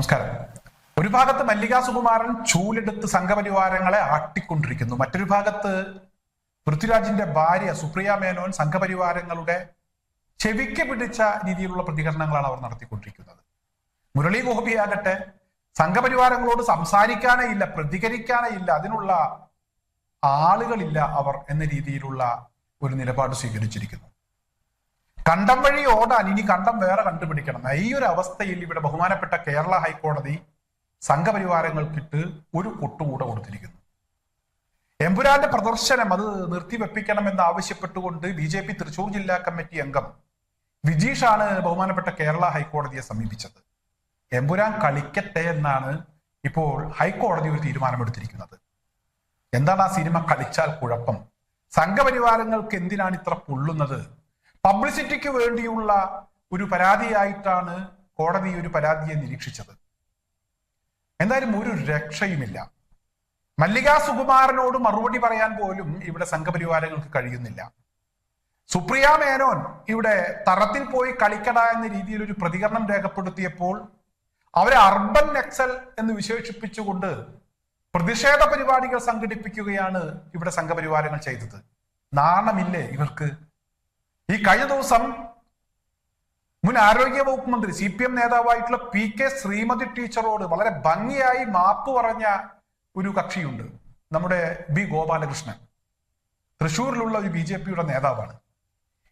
നമസ്കാരം. ഒരു ഭാഗത്ത് മല്ലികാ സുകുമാരൻ ചൂലെടുത്ത് സംഘപരിവാരങ്ങളെ ആട്ടിക്കൊണ്ടിരിക്കുന്നു. മറ്റൊരു ഭാഗത്ത് പൃഥ്വിരാജിന്റെ ഭാര്യ സുപ്രിയ മേനോൻ സംഘപരിവാരങ്ങളുടെ ചെവിക്ക് പിടിച്ച രീതിയിലുള്ള പ്രതികരണങ്ങളാണ് അവർ നടത്തിക്കൊണ്ടിരിക്കുന്നത്. മുരളി ഗോപിയാകട്ടെ സംഘപരിവാരങ്ങളോട് സംസാരിക്കാനേ ഇല്ല പ്രതികരിക്കാനേ ഇല്ല അതിനുള്ള ആളുകളില്ല അവർ എന്ന രീതിയിലുള്ള ഒരു നിലപാട് സ്വീകരിച്ചിരിക്കുന്നു. കണ്ടം വഴി ഓടാൻ ഇനി കണ്ടം വേറെ കണ്ടുപിടിക്കണം. ഈ ഒരു അവസ്ഥയിൽ ഇവിടെ ബഹുമാനപ്പെട്ട കേരള ഹൈക്കോടതി സംഘപരിവാരങ്ങൾക്കിട്ട് ഒരു കൊട്ടുകൂടെ കൊടുത്തിരിക്കുന്നു. എമ്പുരാന്റെ പ്രദർശനം അത് നിർത്തിവെപ്പിക്കണം എന്ന് ആവശ്യപ്പെട്ടുകൊണ്ട് ബി ജെ പി തൃശൂർ ജില്ലാ കമ്മിറ്റി അംഗം വിജീഷാണ് ബഹുമാനപ്പെട്ട കേരള ഹൈക്കോടതിയെ സമീപിച്ചത്. എമ്പുരാൻ കളിക്കട്ടെ എന്നാണ് ഇപ്പോൾ ഹൈക്കോടതി ഒരു തീരുമാനമെടുത്തിരിക്കുന്നത്. എന്താണ് ആ സിനിമ കളിച്ചാൽ കുഴപ്പം? സംഘപരിവാരങ്ങൾക്ക് എന്തിനാണ് ഇത്ര പൊള്ളുന്നത്? പബ്ലിസിറ്റിക്ക് വേണ്ടിയുള്ള ഒരു പരാതിയായിട്ടാണ് കോടതി ഒരു പരാതിയെ നിരീക്ഷിച്ചത്. എന്തായാലും ഒരു രക്ഷയുമില്ല. മല്ലിക സുകുമാരനോട് മറുപടി പറയാൻ പോലും ഇവിടെ സംഘപരിവാരങ്ങൾക്ക് കഴിയുന്നില്ല. സുപ്രിയ മേനോൻ ഇവിടെ തറത്തിൽ പോയി കളിക്കട എന്ന രീതിയിൽ ഒരു പ്രതികരണം രേഖപ്പെടുത്തിയപ്പോൾ അവരെ അർബൻ നക്സൽ എന്ന് വിശേഷിപ്പിച്ചുകൊണ്ട് പ്രതിഷേധ പരിപാടികൾ സംഘടിപ്പിക്കുകയാണ് ഇവിടെ സംഘപരിവാരങ്ങൾ ചെയ്തത്. നാണമില്ലേ ഇവർക്ക്? ഈ കഴിഞ്ഞ ദിവസം മുൻ ആരോഗ്യ വകുപ്പ് മന്ത്രി സി പി എം നേതാവായിട്ടുള്ള പി കെ ശ്രീമതി ടീച്ചറോട് വളരെ ഭംഗിയായി മാപ്പ് പറഞ്ഞ ഒരു കക്ഷിയുണ്ട്. നമ്മുടെ ബി ഗോപാലകൃഷ്ണൻ. തൃശൂരിലുള്ള ഒരു ബി ജെ പിയുടെ നേതാവാണ്.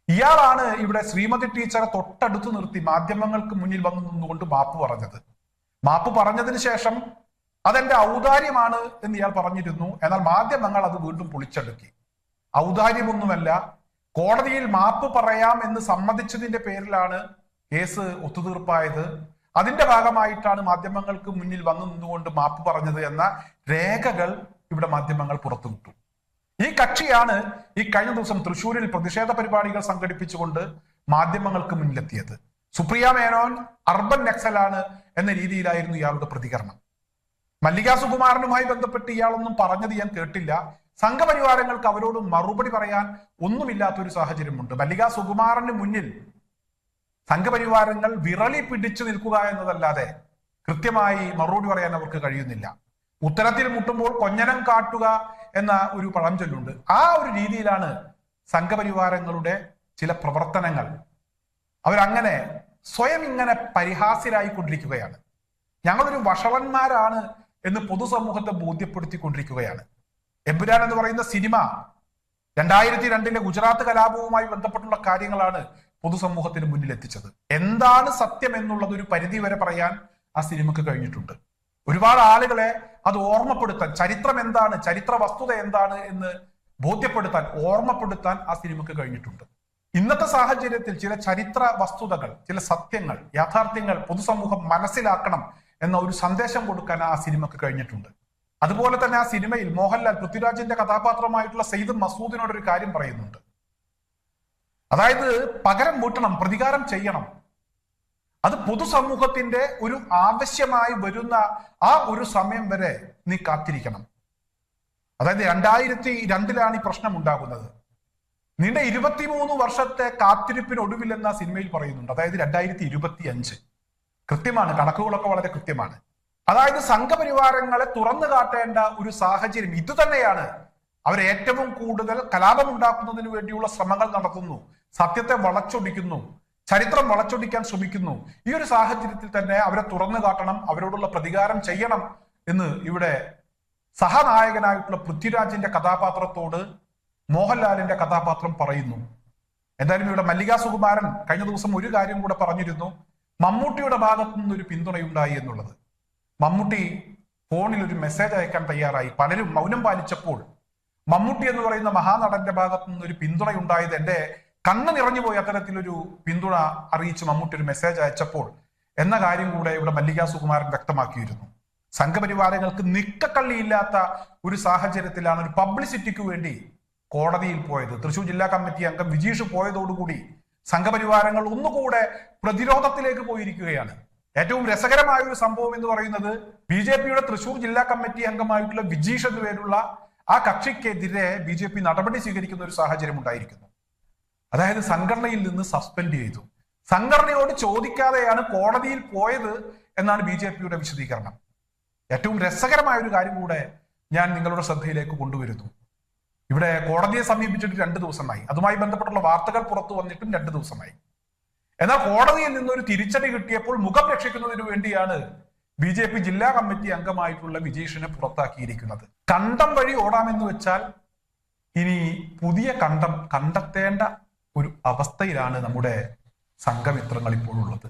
ഇയാളാണ് ഇവിടെ ശ്രീമതി ടീച്ചറെ തൊട്ടടുത്ത് നിർത്തി മാധ്യമങ്ങൾക്ക് മുന്നിൽ വന്നു നിന്നുകൊണ്ട് മാപ്പ് പറഞ്ഞത്. മാപ്പ് പറഞ്ഞതിന് ശേഷം അതെന്റെ ഔദാര്യമാണ് എന്ന് ഇയാൾ പറഞ്ഞിരുന്നു. എന്നാൽ മാധ്യമങ്ങൾ അത് വീണ്ടും പൊളിച്ചടുക്കി. ഔദാര്യമൊന്നുമല്ല കോടതിയിൽ മാപ്പ് പറയാം എന്ന് സമ്മതിച്ചതിന്റെ പേരിലാണ് കേസ് ഒത്തുതീർപ്പായത്. അതിന്റെ ഭാഗമായിട്ടാണ് മാധ്യമങ്ങൾക്ക് മുന്നിൽ വന്നു നിന്നുകൊണ്ട് മാപ്പ് പറഞ്ഞത് എന്ന രേഖകൾ ഇവിടെ മാധ്യമങ്ങൾ പുറത്തുവിട്ടു. ഈ കക്ഷിയാണ് ഈ കഴിഞ്ഞ ദിവസം തൃശൂരിൽ പ്രതിഷേധ പരിപാടികൾ സംഘടിപ്പിച്ചുകൊണ്ട് മാധ്യമങ്ങൾക്ക് മുന്നിലെത്തിയത്. സുപ്രിയ മേനോൻ അർബൻ നക്സലാണ് എന്ന രീതിയിലായിരുന്നു ഇയാളുടെ പ്രതികരണം. മല്ലികാ സുകുമാരനുമായി ബന്ധപ്പെട്ട് ഇയാളൊന്നും പറഞ്ഞത് ഞാൻ കേട്ടില്ല. സംഘപരിവാരങ്ങൾക്ക് അവരോട് മറുപടി പറയാൻ ഒന്നുമില്ലാത്തൊരു സാഹചര്യമുണ്ട്. മല്ലിക സുകുമാരന് മുന്നിൽ സംഘപരിവാരങ്ങൾ വിറളി പിടിച്ചു നിൽക്കുക എന്നതല്ലാതെ കൃത്യമായി മറുപടി പറയാൻ അവർക്ക് കഴിയുന്നില്ല. ഉത്തരത്തിൽ മുട്ടുമ്പോൾ കൊഞ്ഞനം കാട്ടുക എന്ന ഒരു പഴഞ്ചൊല്ലുണ്ട് ആ ഒരു രീതിയിലാണ് സംഘപരിവാരങ്ങളുടെ ചില പ്രവർത്തനങ്ങൾ. അവരങ്ങനെ സ്വയം ഇങ്ങനെ പരിഹാസ്യരായി കൊണ്ടിരിക്കുകയാണ് ഞങ്ങളൊരു വഷളന്മാരാണ് എന്ന് പൊതുസമൂഹത്തെ ബോധ്യപ്പെടുത്തിക്കൊണ്ടിരിക്കുകയാണ്. എമ്പുരാൻ എന്ന് പറയുന്ന സിനിമ രണ്ടായിരത്തി രണ്ടിലെ ഗുജറാത്ത് കലാപവുമായി ബന്ധപ്പെട്ടുള്ള കാര്യങ്ങളാണ് പൊതുസമൂഹത്തിന് മുന്നിൽ എത്തിച്ചത്. എന്താണ് സത്യം എന്നുള്ളത് ഒരു പരിധി വരെ പറയാൻ ആ സിനിമക്ക് കഴിഞ്ഞിട്ടുണ്ട്. ഒരുപാട് ആളുകളെ അത് ഓർമ്മപ്പെടുത്താൻ ചരിത്രം എന്താണ് ചരിത്ര വസ്തുത എന്താണ് എന്ന് ബോധ്യപ്പെടുത്താൻ ഓർമ്മപ്പെടുത്താൻ ആ സിനിമക്ക് കഴിഞ്ഞിട്ടുണ്ട്. ഇന്നത്തെ സാഹചര്യത്തിൽ ചില ചരിത്ര വസ്തുതകൾ ചില സത്യങ്ങൾ യാഥാർത്ഥ്യങ്ങൾ പൊതുസമൂഹം മനസ്സിലാക്കണം എന്ന ഒരു സന്ദേശം കൊടുക്കാൻ ആ സിനിമക്ക് കഴിഞ്ഞിട്ടുണ്ട്. അതുപോലെ തന്നെ ആ സിനിമയിൽ മോഹൻലാൽ പൃഥ്വിരാജിന്റെ കഥാപാത്രമായിട്ടുള്ള സെയ്ദ് മസൂദിനോട് ഒരു കാര്യം പറയുന്നുണ്ട്. അതായത് പകരം വീട്ടണം പ്രതികാരം ചെയ്യണം. അത് പൊതുസമൂഹത്തിന്റെ ഒരു ആവശ്യമായി വരുന്ന ആ ഒരു സമയം വരെ നീ കാത്തിരിക്കണം. അതായത് രണ്ടായിരത്തി രണ്ടിലാണ് ഈ പ്രശ്നം ഉണ്ടാകുന്നത്. നിന്റെ ഇരുപത്തിമൂന്ന് വർഷത്തെ കാത്തിരിപ്പിനൊടുവിൽ എന്ന സിനിമയിൽ പറയുന്നുണ്ട്. അതായത് രണ്ടായിരത്തി ഇരുപത്തി അഞ്ച് കൃത്യമാണ് കണക്കുകളൊക്കെ വളരെ കൃത്യമാണ്. അതായത് സംഘപരിവാരങ്ങളെ തുറന്നു കാട്ടേണ്ട ഒരു സാഹചര്യം ഇതുതന്നെയാണ് അവർ ഏറ്റവും കൂടുതൽ കലാപം ഉണ്ടാക്കുന്നതിന് വേണ്ടിയുള്ള ശ്രമങ്ങൾ നടത്തുന്നു. സത്യത്തെ വളച്ചൊടിക്കുന്നു. ചരിത്രം വളച്ചൊടിക്കാൻ ശ്രമിക്കുന്നു. ഈ ഒരു സാഹചര്യത്തിൽ തന്നെ അവരെ തുറന്നു കാട്ടണം അവരോടുള്ള പ്രതികാരം ചെയ്യണം എന്ന് ഇവിടെ സഹനായകനായിട്ടുള്ള പൃഥ്വിരാജിന്റെ കഥാപാത്രത്തോട് മോഹൻലാലിന്റെ കഥാപാത്രം പറയുന്നു. എന്തായാലും ഇവിടെ മല്ലിക സുകുമാരൻ കഴിഞ്ഞ ദിവസം ഒരു കാര്യം കൂടെ പറഞ്ഞിരുന്നു. മമ്മൂട്ടിയുടെ ഭാഗത്തു നിന്നൊരു പിന്തുണയുണ്ടായി എന്നുള്ളത്. മമ്മൂട്ടി ഫോണിൽ ഒരു മെസ്സേജ് അയക്കാൻ തയ്യാറായി. പലരും മൗനം പാലിച്ചപ്പോൾ മമ്മൂട്ടി എന്ന് പറയുന്ന മഹാനടന്റെ ഭാഗത്തു നിന്ന് ഒരു പിന്തുണ ഉണ്ടായത് എന്റെ കണ്ണ് നിറഞ്ഞുപോയി അത്തരത്തിലൊരു പിന്തുണ അറിയിച്ച് മമ്മൂട്ടി ഒരു മെസ്സേജ് അയച്ചപ്പോൾ എന്ന കാര്യം കൂടെ ഇവിടെ മല്ലികാ സുകുമാരൻ വ്യക്തമാക്കിയിരുന്നു. സംഘപരിവാരങ്ങൾക്ക് നിക്കക്കള്ളിയില്ലാത്ത ഒരു സാഹചര്യത്തിലാണ് ഒരു പബ്ലിസിറ്റിക്ക് വേണ്ടി കോടതിയിൽ പോയത്. തൃശൂർ ജില്ലാ കമ്മിറ്റി അംഗം വിജീഷ് പോയതോടുകൂടി സംഘപരിവാരങ്ങൾ ഒന്നുകൂടെ പ്രതിരോധത്തിലേക്ക് പോയിരിക്കുകയാണ്. ഏറ്റവും രസകരമായ ഒരു സംഭവം എന്ന് പറയുന്നത് ബി ജെ പിയുടെ തൃശൂർ ജില്ലാ കമ്മിറ്റി അംഗമായിട്ടുള്ള വിജീഷ് എന്ന് പേരുള്ള ആ കക്ഷിക്കെതിരെ ബി ജെ പി നടപടി സ്വീകരിക്കുന്ന ഒരു സാഹചര്യം ഉണ്ടായിരിക്കുന്നു. അതായത് സംഘടനയിൽ നിന്ന് സസ്പെൻഡ് ചെയ്തു. സംഘടനയോട് ചോദിക്കാതെയാണ് കോടതിയിൽ പോയത് എന്നാണ് ബി ജെ പിയുടെ വിശദീകരണം. ഏറ്റവും രസകരമായ ഒരു കാര്യം കൂടെ ഞാൻ നിങ്ങളുടെ ശ്രദ്ധയിലേക്ക് കൊണ്ടുവരുന്നു. ഇവിടെ കോടതിയെ സമീപിച്ചിട്ട് രണ്ട് ദിവസമായി. അതുമായി ബന്ധപ്പെട്ടുള്ള വാർത്തകൾ പുറത്തു വന്നിട്ടും രണ്ട് ദിവസമായി. എന്നാൽ കോടതിയിൽ നിന്നൊരു തിരിച്ചടി കിട്ടിയപ്പോൾ മുഖം രക്ഷിക്കുന്നതിന് വേണ്ടിയാണ് ബി ജെ പി ജില്ലാ കമ്മിറ്റി അംഗമായിട്ടുള്ള വിജീഷിനെ പുറത്താക്കിയിരിക്കുന്നത്. കണ്ടം വഴി ഓടാമെന്ന് വെച്ചാൽ ഇനി പുതിയ കണ്ടം കണ്ടെത്തേണ്ട ഒരു അവസ്ഥയിലാണ് നമ്മുടെ സംഘമിത്രങ്ങൾ ഇപ്പോഴുള്ളത്